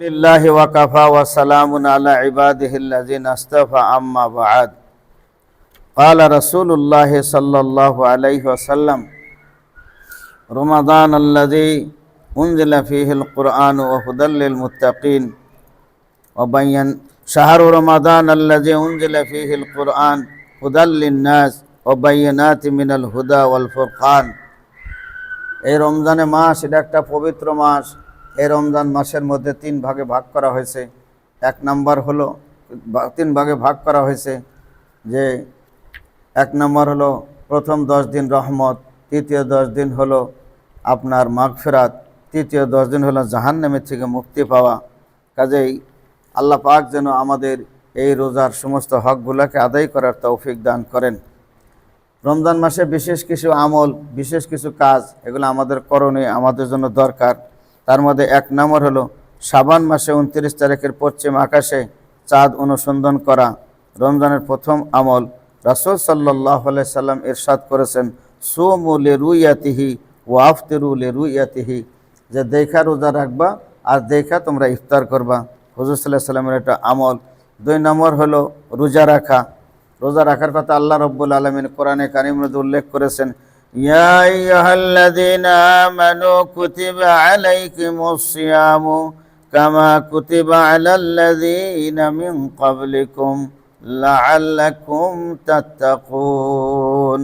لله وكفى وسلام على عباده الذين اصطفى أما بعد قال رسول الله صلى الله عليه وسلم رمضان الذي أنزل فيه القرآن وهدى للمتقين وبين شهر رمضان الذي أنزل فيه القرآن هدى للناس وبينات من الهدى والفرقان এই রমজানে মাস এটা একটা পবিত্র মাস এই রমজান মাসের মধ্যে তিন ভাগে ভাগ করা হয়েছে। এক নাম্বার হলো তিন ভাগে ভাগ করা হয়েছে যে, এক নম্বর হলো প্রথম দশ দিন রহমত, তৃতীয় দশ দিন হলো আপনার মাগফেরাত, তৃতীয় দশ দিন হলো জাহান্নামের থেকে মুক্তি পাওয়া। কাজেই আল্লাহ পাক যেন আমাদের এই রোজার সমস্ত হকগুলোকে আদায় করার তৌফিক দান করেন। রমজান মাসে বিশেষ কিছু আমল, বিশেষ কিছু কাজ, এগুলো আমাদের করণীয় আমাদের জন্য দরকার। তার মধ্যে এক নম্বর হলো সাবান মাসে উনত্রিশ তারিখের পশ্চিম আকাশে চাঁদ অনুসন্ধান করা। রমজানের প্রথম আমল রাসুল সাল্লাহ সাল্লাম ইরশাদ করেছেন, সুমু লে রুইয়াতিহি ও আফতেরু লে রুইয়াতিহি যে দেখা রোজা রাখবা আর দেখা তোমরা ইফতার করবা। হুজুর সাল্লাহ সাল্লামের একটা আমল। দুই নম্বর হলো রোজা রাখা। রোজা রাখার কথা আল্লাহ রব্বুল আলমিন কোরআনে কারিম উল্লেখ করেছেন ইয়া আইয়ুহাল্লাযীনা আমানু কুতিবা আলাইকুমুস সিয়ামু কামা কুতিবা আলাল্লাযীনা মিন ক্বাবলিকুম লাআল্লাকুম তাত্তাকুন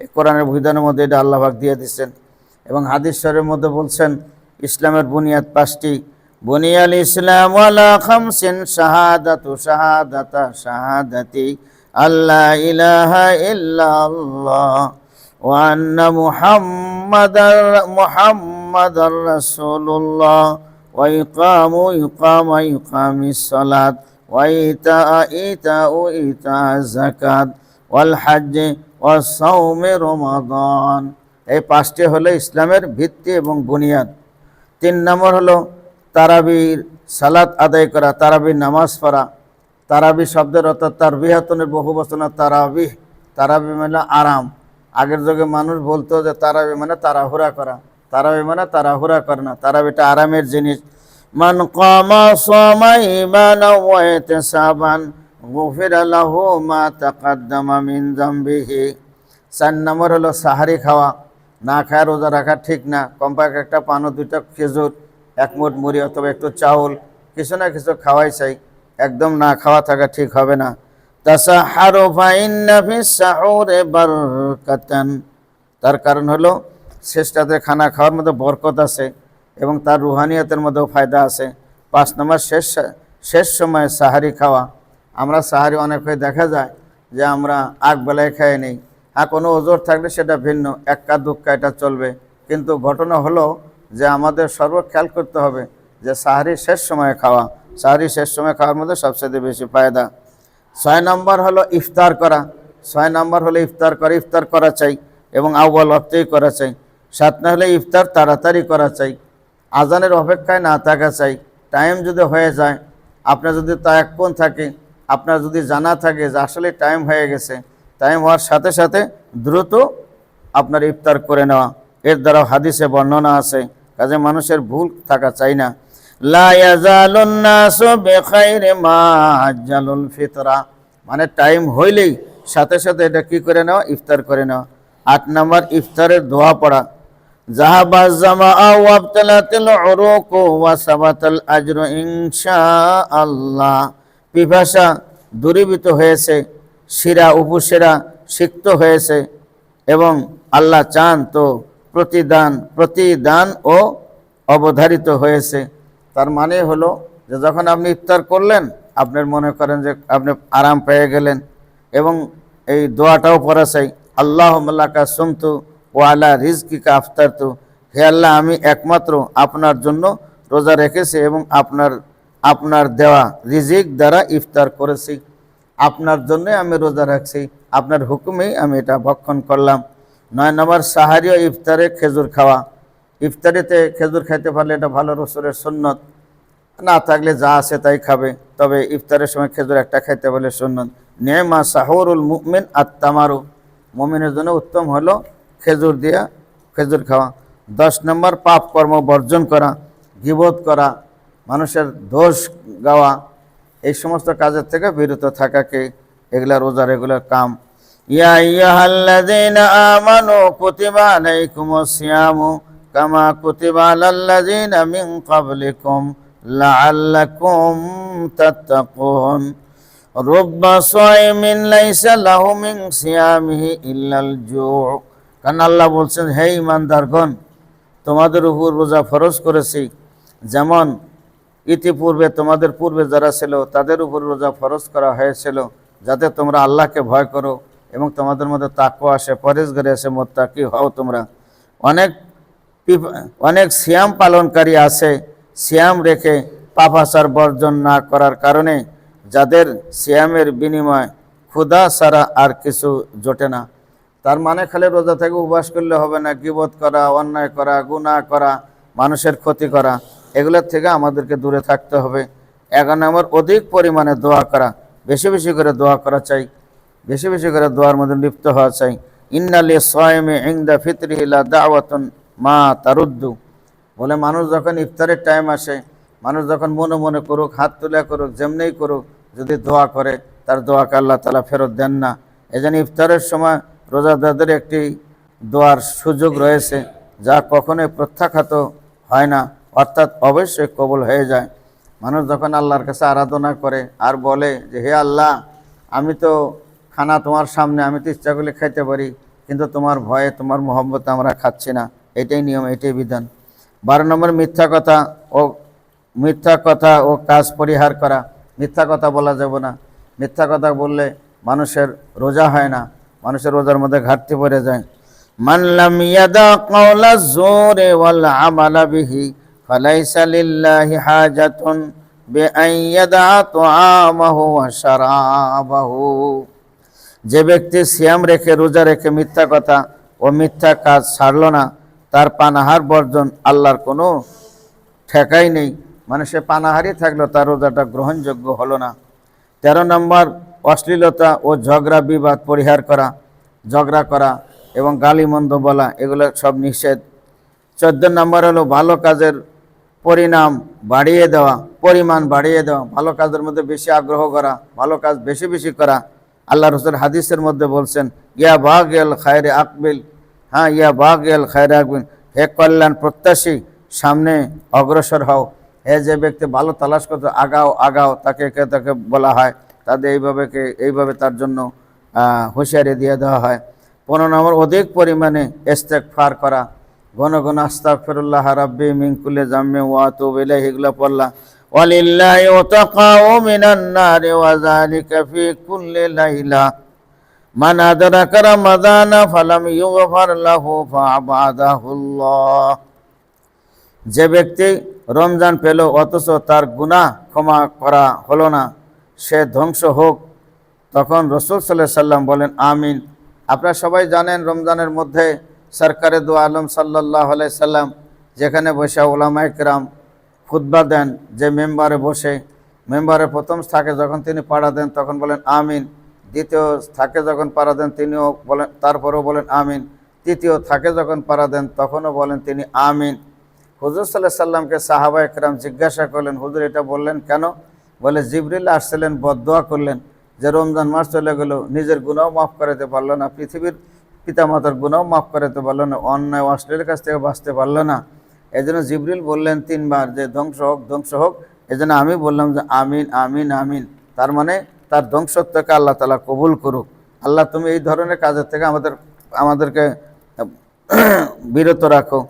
এই কোরআনের বিধানের মধ্যে এটা আল্লাহ পাক দিয়ে দিচ্ছেন এবং হাদিস শরীফের মধ্যে বলছেন, ইসলামের বুনিয়াদ পাঁচটি। বুনিয়াল ইসলাম ওয়ালা খামসিন শাহাদাতু শাহাদাতা শাহাদাতি আল্লাহ ইলাহা ইল্লাল্লাহ। রাসূলুল্লাহ। ওয়া ইকামু ইকামা ইকামিস সালাত। ওয়া ইতা ইতা ইতা যাকাত। ওয়াল হজ্জ ওয়া সাওমে রমাদান। এই পাঁচটি হলো ইসলামের ভিত্তি এবং বুনিয়াদ। তিন নম্বর হলো তারাবির সালাত আদায় করা তারাবির নামাজ পড়া। তারাবি শব্দের অর্থাৎ তার বিহাতনের বহু বচন তারাবি তারাবি মানে আরাম। আগের যুগে মানুষ বলতো যে তারাবি মানে তাড়াহুড়া করা। তারাবি মানে তাড়াহুড়া করে না। তারাবিটা আরামের জিনিস। মান কামা সামা ইমানা ওয়া ইহতিসাবান গুফিরা লাহু মা তাকাদ্দামা মিন যামবিহি চার নম্বর হলো সাহারি খাওয়া। না খায় রোজা রাখা ঠিক না। কমপক্ষে একটা পানো দুইটা খেজুর, এক মুঠ মুড়ি অথবা একটু চাউল, কিছু না কিছু খাওয়াই চাই। একদম না খাওয়া থাকা ঠিক হবে না। তাসাহারু ফাইন্না ফিস সাহুরে বারকাতান। তার কারণ হলো শেষটাতে খানা খাওয়ার মধ্যে বরকত আছে এবং তার রুহানিয়তের মধ্যেও ফায়দা আছে। পাঁচ নম্বর, শেষ শেষ সময়ে সাহারি খাওয়া। আমরা সাহারি অনেক হয়ে দেখা যায় যে আমরা আগ বেলায় খাই নেই। আর কোনো ওজোর থাকলে সেটা ভিন্ন এক্কা দুক্কা এটা চলবে। কিন্তু ঘটনা হলো যে আমাদের সর্ব খেয়াল করতে হবে যে সাহারি শেষ সময়ে খাওয়া। সাহারি শেষ সময় খাওয়ার মধ্যে সবচেয়ে বেশি ফায়দা। ছয় নম্বর হলো ইফতার করা। ছয় নম্বর হলো ইফতার করে, ইফতার করা চাই এবং আউ্বাল অক্তেই করা চাই। সাত না হলে ইফতার তাড়াতাড়ি করা চাই। আজানের অপেক্ষায় না থাকা চাই। টাইম যদি হয়ে যায়, আপনার যদি তা তায়াক্কুন থাকে, আপনার যদি জানা থাকে যে আসলে টাইম হয়ে গেছে, টাইম হওয়ার সাথে সাথে দ্রুত আপনার ইফতার করে নেওয়া। এর দ্বারা হাদিসে বর্ণনা আছে, কাজে মানুষের ভুল থাকা চাই না। ফিতরা। মানে টাইম হইলেই সাথে সাথে এটা কি করে নেওয়া ইফতার করে নেওয়া আট নম্বর, ইফতারের দোয়া পড়া। দূরীভূত হয়েছে, শিরা উপশিরা সিক্ত হয়েছে এবং আল্লাহ চান তো প্রতিদান প্রতিদান ও অবধারিত হয়েছে। তার মানে হলো যে যখন আপনি ইফতার করলেন, আপনার মনে করেন যে আপনি আরাম পেয়ে গেলেন এবং এই দোয়াটাও পড়া চাই আল্লাহ মাল্লাকা সুমতু ও আল্লাহ রিজকিকা আফতার তু হে আল্লাহ, আমি একমাত্র আপনার জন্য রোজা রেখেছি এবং আপনার আপনার দেওয়া রিজিক দ্বারা ইফতার করেছি। আপনার জন্যই আমি রোজা রাখছি, আপনার হুকুমেই আমি এটা ভক্ষণ করলাম। নয় নম্বর সাহারি ও ইফতারে খেজুর খাওয়া। ইফতারিতে খেজুর খাইতে পারলে এটা ভালো রসুরের সুন্নত। না থাকলে যা আছে তাই খাবে। তবে ইফতারের সময় খেজুর একটা খাইতে পারলে সুন্নত। নেমা সাহরুল মুমিন আত্মামারু মুমিনের জন্য উত্তম হলো খেজুর দিয়া খেজুর খাওয়া। দশ নম্বর, পাপ কর্ম বর্জন করা গিবোধ করা, মানুষের দোষ গাওয়া। এই সমস্ত কাজের থেকে বিরত থাকাকে এগুলা রোজা রেগুলার কাম। ইয়া আইয়ুহাল্লাযীনা আমানু কুতিবা আলাইকুমুস সিয়ামু। কামা কুতিবা আলাল্লাযীনা মিন ক্বাবলিকুম লাআল্লাকুম তাত্তাকুন رب صائم ليس له من صيامه إلا الجوع কারণ আল্লাহ বলছেন হে ইমানদারগণ তোমাদের উপর রোজা ফরজ করেছি যেমন ইতিপূর্বে তোমাদের পূর্বে যারা ছিল তাদের উপর রোজা ফরজ করা হয়েছিল যাতে তোমরা আল্লাহকে ভয় করো এবং তোমাদের মধ্যে তাকওয়া আসে পরেশগারে এসে মোত্তাকি হও তোমরা অনেক পিপ- অনেক সিয়াম পালনকারী আছে, সিয়াম রেখে পাপাচার বর্জন না করার কারণে যাদের সিয়ামের বিনিময় ক্ষুধা ছাড়া আর কিছু জোটে না। তার মানে খালি রোজা থেকে উপবাস করলে হবে না, গিবত করা, অন্যায় করা গুণা করা, মানুষের ক্ষতি করা, এগুলোর থেকে আমাদেরকে দূরে থাকতে হবে। এগারো নম্বর, অধিক পরিমাণে দোয়া করা, বেশি বেশি করে দোয়া করা চাই, বেশি বেশি করে দোয়ার মধ্যে লিপ্ত হওয়া চাই। ইন্নালি সোয়েমে ইংদা ফিতরিহিলা দাওয়াতুন মা তারুদ্দু। বলে, মানুষ যখন ইফতারের টাইম আসে, মানুষ যখন মনে মনে করুক, হাত তুলে করুক, যেমনিই করুক, যদি দোয়া করে, তার দোয়াকে আল্লাহ তালা ফেরত দেন না। এজন্য ইফতারের সময় রোজাদারদের একটি দোয়ার সুযোগ রয়েছে, যা কখনোই প্রত্যাখ্যাত হয় না, অর্থাৎ অবশ্যই কবল হয়ে যায়। মানুষ যখন আল্লাহর কাছে আরাধনা করে আর বলে যে, হে আল্লাহ, আমি তো খানা তোমার সামনে, আমি তো ইচ্ছা করলে খাইতে পারি, কিন্তু তোমার ভয়ে, তোমার মোহব্বতে আমরা খাচ্ছি না। এটাই নিয়ম, এটাই বিধান। বারো নম্বর, মিথ্যা কথা ও, মিথ্যা কথা ও কাজ পরিহার করা। মিথ্যা কথা বলা যাবে না। মিথ্যা কথা বললে মানুষের রোজা হয় না। মানুষের রোজার মধ্যে ঘাটতি পড়ে যায়। মানলাম ইয়াদা কাওলা জোরে ওয়াল আমালা বিহি, ফালাইসা লিল্লাহি হাজাতুন বিআন ইয়াদা তুআমাহু ওয়া শারাবাহু। যে ব্যক্তি সিয়াম রেখে, রোজা রেখে মিথ্যা কথা ও মিথ্যা কাজ ছাড়ল না তার পানাহার বর্জন আল্লাহর কোনো ঠেকাই নেই। মানে সে পানাহারই থাকল, তার রোজাটা গ্রহণযোগ্য হলো না। তেরো নম্বর, অশ্লীলতা ও ঝগড়া, বিবাদ পরিহার করা, ঝগড়া করা এবং গালিমন্দ বলা, এগুলো সব নিষেধ। চোদ্দ নম্বর হলো ভালো কাজের পরিণাম বাড়িয়ে দেওয়া, পরিমাণ বাড়িয়ে দেওয়া, ভালো কাজের মধ্যে বেশি আগ্রহ করা, ভালো কাজ বেশি বেশি করা। আল্লাহ রসুল হাদিসের মধ্যে বলছেন, ইয়া বাঘ এল খায়রে আকবিল হ্যাঁ ইয়া বাঘ এল খায় রাখবেন হে কল্যাণ প্রত্যাশী, সামনে অগ্রসর হও। হে যে ব্যক্তি ভালো তালাশ করতে, আগাও আগাও, তাকে তাকে বলা হয়, তাদের এইভাবে কে, এইভাবে তার জন্য হুঁশিয়ারি দিয়ে দেওয়া হয়। পনেরো নম্বর, অধিক পরিমাণে ইস্তেক ফার করা। ঘন ঘন আস্তাক ফিরুল্লাহ রাব্বি মিনকুলে জাম্মে ওয়াতু বিলাই এগুলো পড়লা। ওয়ালিল্লাহি ওয়াতাকাউ মিনান নারি ওয়া যালিকা ফি কুল্লি লাইলা। মান আদরাকা রামাদানা ফালাম ইউগফার লাহু ফাআবাদাহুল্লাহ যে ব্যক্তি রমজান পেল, অথচ তার গুনাহ ক্ষমা করা হলো না, সে ধ্বংস হোক। তখন রসুল সাল্লাহ সাল্লাম বলেন, আমিন। আপনারা সবাই জানেন, রমজানের মধ্যে সরকারে দু আলম সাল্লাহ সাল্লাম, যেখানে বসে ওলামা ইকরাম খুতবা দেন, যে মেম্বারে বসে মেম্বারে প্রথম থাকে যখন তিনি পাড়া দেন, তখন বলেন, আমিন। দ্বিতীয় থাকে যখন পাড়া দেন, তিনিও বলেন, তারপরেও বলেন আমিন। তৃতীয় থাকে যখন পাড়া দেন, তখনও বলেন তিনি আমিন। হুজুর সাল্লাহ সাল্লামকে সাহাবা একরাম জিজ্ঞাসা করলেন, হুজুর, এটা বললেন কেন? বলে, জিবরিল আসছিলেন বদোয়া করলেন যে রমজান মাস চলে গেল, নিজের গুণাও মাফ করাতে পারল না, পৃথিবীর পিতামাতার গুণাও মাফ করাতে পারল না, অন্যায় অশ্লীলের কাছ থেকে বাঁচতে পারল না। এই জন্য জিবরিল বললেন তিনবার যে ধ্বংস হোক ধ্বংস হোক এই জন্য আমি বললাম যে আমিন আমিন আমিন। তার মানে তার ধ্বংসত্বকে আল্লাহ তালা কবুল করুক। আল্লাহ তুমি এই ধরনের কাজের থেকে আমাদের, আমাদেরকে, বিরত রাখো।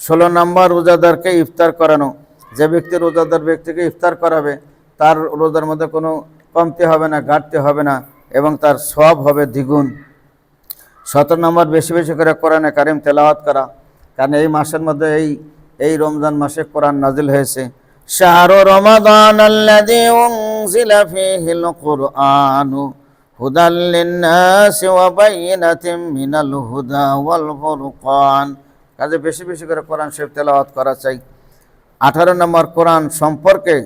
ষোলো নম্বর রোজাদারকে ইফতার করানো। যে ব্যক্তি রোজাদার ব্যক্তিকে ইফতার করাবে, তার রোজার মধ্যে কোনো কমতি হবে না, ঘাটতি হবে না এবং তার সব হবে দ্বিগুণ। সতেরো নম্বর বেশি বেশি করে কোরআনে কারিম তেলাওয়াত করা। কারণ এই মাসের মধ্যে এই এই রমজান মাসে কোরআন নাজিল হয়েছে। আল্লাযী উনজিলা ফীহিল কুরআনু হুদাল লিন-নাসি ওয়া বাইয়িনাতিন মিনাল হুদা ওয়াল ফুরকান। কাজে বেশি বেশি করে কোরআন শরীফ তেলাওয়াত করা চাই। আঠারো নম্বর কোরআন সম্পর্কে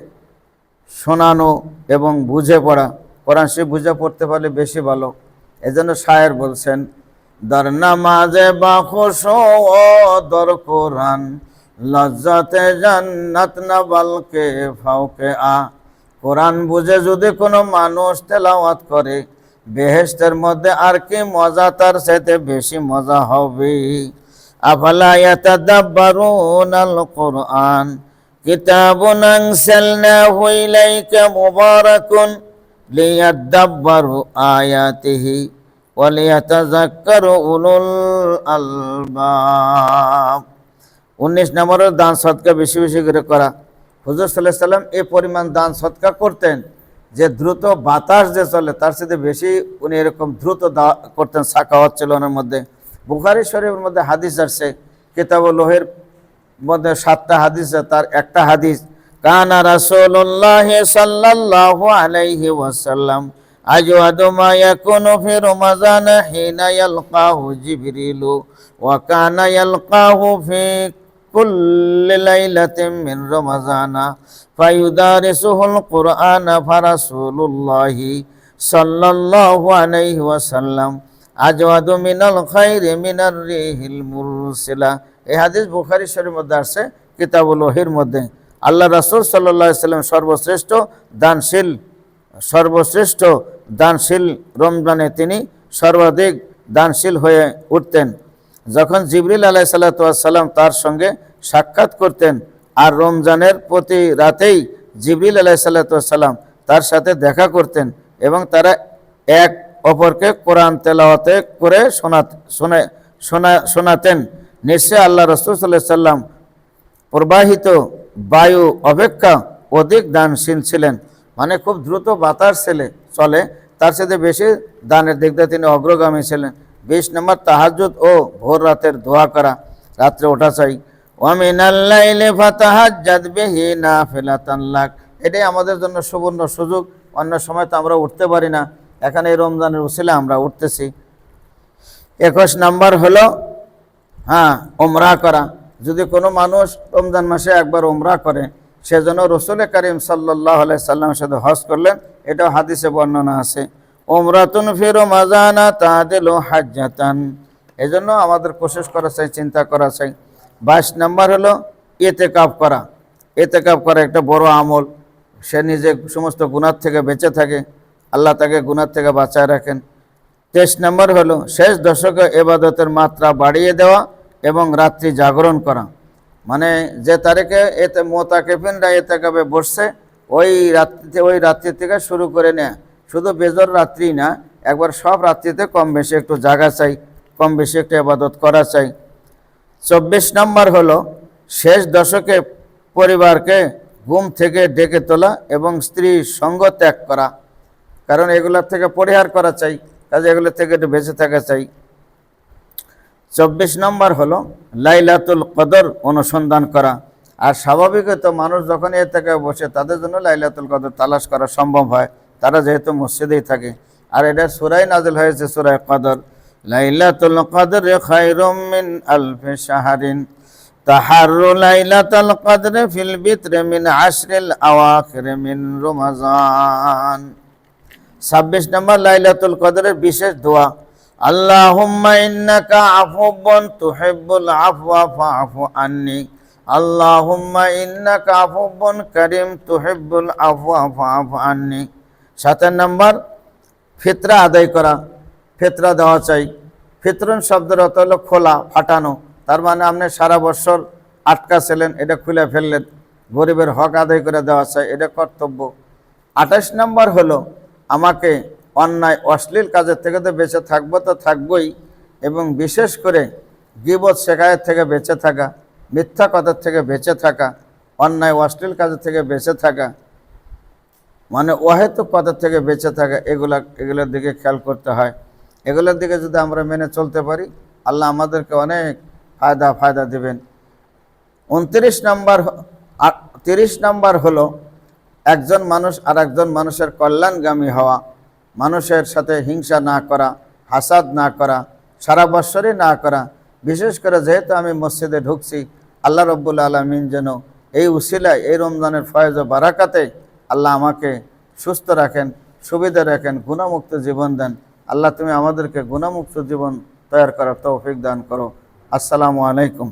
শোনানো এবং বুঝে পড়া। কোরআন শরীফ বুঝে পড়তে পারলে বেশি ভালো। এজন্য শায়ের বলছেন দর নামাজে বা খুশো দর কোরআন লজ্জাতে জান্নাত না বালকে ফাউকে আ। কোরআন বুঝে যদি কোনো মানুষ তেলাওয়াত করে, বেহেশতের মধ্যে আর কি মজা, তার সাথে বেশি মজা হবে। আফালা আয়াতিহি উলুল আলবাব। উনিশ নম্বরের দান সৎকা বেশি বেশি করে করা। হুজুর সাল্লাহ সাল্লাম এ পরিমাণ দান সৎকা করতেন যে দ্রুত বাতাস যে চলে তার সাথে বেশি উনি এরকম দ্রুত দা- করতেন সাকাওয়াত ছিল ওনার মধ্যে। বুখারি শরীফের মধ্যে হাদিস আসছে, কিতাব লোহের মধ্যে সাতটা হাদিস তার একটা হাদিস, কানা রাসূলুল্লাহ সাল্লাল্লাহু আলাইহি ওয়াসাল্লাম কানা ইয়ালকাহু ফি কুল্লি লাইলাতিন মিন রমাযানা ফায়ুদারিসুহুল কুরআনা ফারাসূলুল্লাহি সাল্লাল্লাহু আলাইহি ওয়াসাল্লাম আজওয়াদু মিনাল খাইরি মিনার রিহিল মুরসিলা। এই হাদিস বুখারী শরীফের মধ্যে আছে কিতাবুল ওহির মধ্যে। আল্লাহ রাসুল সাল্লাল্লাহু সাল্লাম সর্বশ্রেষ্ঠ দানশীল সর্বশ্রেষ্ঠ দানশীল রমজানে তিনি সর্বাধিক দানশীল হয়ে উঠতেন। যখন জিবরিল আলাহ সাল্লাম তার সঙ্গে সাক্ষাৎ করতেন, আর রমজানের প্রতি রাতেই জিবরিল আলাহ সাল্লাম তার সাথে দেখা করতেন এবং তারা এক অপরকে কোরআন তেলাওয়াতে করে শোনা শোনা শোনা, শোনাতেন। নিশ্চয় আল্লাহ রসুল সাল্লাহ সাল্লাম প্রবাহিত বায়ু অপেক্ষা অধিক দানশীল ছিলেন। মানে খুব দ্রুত বাতাস ছেলে চলে। তার সাথে বেশি দানের দিক দিয়ে তিনি অগ্রগামী ছিলেন। বিশ নম্বর তাহাজুদ ও ভোর রাতের দোয়া করা। রাত্রে ওঠা চাই। ওয়ামিনাল্লাইলে ফাতাহাজ্জাদ বিহি নাফিলাতান লাক। এটাই আমাদের জন্য সুবর্ণ সুযোগ। অন্য সময় তো আমরা উঠতে পারি না। এখানে এই রমজানের উসিলে আমরা উঠতেছি। একুশ নাম্বার হলো হ্যাঁ ওমরা করা। যদি কোনো মানুষ রমজান মাসে একবার ওমরা করে সেজন্য রসুল করিম সাল্লাহ সাল্লামের সাথে হজ করলেন, এটাও হাদিসে বর্ণনা আছে। ওমরাতুন ফিরো মাজানা হাজ্জাতান। এই জন্য আমাদের কোশিশ করা চাই, চিন্তা করা চাই। বাইশ নাম্বার হলো এতে কাপ করা। এতে কাপ করা একটা বড় আমল। সে নিজে সমস্ত গুণার থেকে বেঁচে থাকে, আল্লাহ তাকে গুণার থেকে বাঁচায় রাখেন। তেইশ নম্বর হলো শেষ দশকে এবাদতের মাত্রা বাড়িয়ে দেওয়া এবং রাত্রি জাগরণ করা। মানে যে তারিখে এতে মোতাকেফিনরা এতে কাপে বসছে, ওই রাত্রিতে, ওই রাত্রি থেকে শুরু করে নেয়া। শুধু বেজর রাত্রি না, একবার সব রাত্রিতে কম বেশি একটু জাগা চাই, কম বেশি একটু আবাদত করা চাই। চব্বিশ নম্বর হলো, শেষ দশকে পরিবারকে ঘুম থেকে ডেকে তোলা এবং স্ত্রী সঙ্গ ত্যাগ করা। কারণ এগুলোর থেকে পরিহার করা চাই, কাজে এগুলো থেকে একটু বেঁচে থাকা চাই। চব্বিশ নম্বর হলো, লাইলাতুল কদর অনুসন্ধান করা। আর স্বাভাবিকত মানুষ যখন এ থেকে বসে, তাদের জন্য লাইলাতুল কদর তালাশ করা সম্ভব হয়। তারা যেহেতু মসজিদেই থাকে। আর এটা সুরাই নাজিল হয়েছে সুরাই কদর। লাইলাতুল কদর খায়রুম মিন আলফি শাহরিন। তাহারু লাইলাতুল কদর ফিল বিত্র মিন আশরিল আওয়াখির মিন রমাজান। ছাব্বিশ নম্বর লাইলাতুল কদরের বিশেষ দোয়া। আল্লাহুম্মা ইন্নাকা আফুবুন তুহিব্বুল আফওয়া ফাআফু আন্নি। আল্লাহুম্মা ইন্নাকা আফুবুন কারীম তুহিব্বুল আফওয়া ফাআফু আন্নি। সাতের নম্বর, ফিতরা আদায় করা, ফিতরা দেওয়া চাই। ফিতরুন শব্দের অর্থ হলো খোলা, ফাটানো। তার মানে আপনি সারা বছর আটকা ছিলেন এটা খুলে ফেললেন। গরিবের হক আদায় করে দেওয়া চাই, এটা কর্তব্য। আঠাশ নম্বর হলো, আমাকে অন্যায়, অশ্লীল কাজের থেকে তো বেঁচে থাকব তো থাকবই, এবং বিশেষ করে গিবত শেখায়ের থেকে বেঁচে থাকা, মিথ্যা কথার থেকে বেঁচে থাকা, অন্যায়, অশ্লীল কাজের থেকে বেঁচে থাকা মানে অহেতুক কথার থেকে বেঁচে থাকা এগুলা, এগুলোর দিকে খেয়াল করতে হয়। এগুলোর দিকে যদি আমরা মেনে চলতে পারি, আল্লাহ আমাদেরকে অনেক ফায়দা ফায়দা দেবেন। উনত্রিশ নম্বর তিরিশ নম্বর হলো, একজন মানুষ আর একজন মানুষের কল্যাণগামী হওয়া, মানুষের সাথে হিংসা না করা, হাসাদ না করা, সারা বৎসরই না করা। বিশেষ করে যেহেতু আমি মসজিদে ঢুকছি, আল্লাহ রব্বুল আলমিন যেন এই উসিলায়, এই রমজানের ফয়েজ বারাকাতে আল্লাহ আমাকে সুস্থ রাখেন, সুবিধা রাখেন, গুণামুক্ত জীবন দেন। আল্লাহ তুমি আমাদেরকে গুণামুক্ত জীবন তৈরি করার তৌফিক দান করো। আসসালামু আলাইকুম।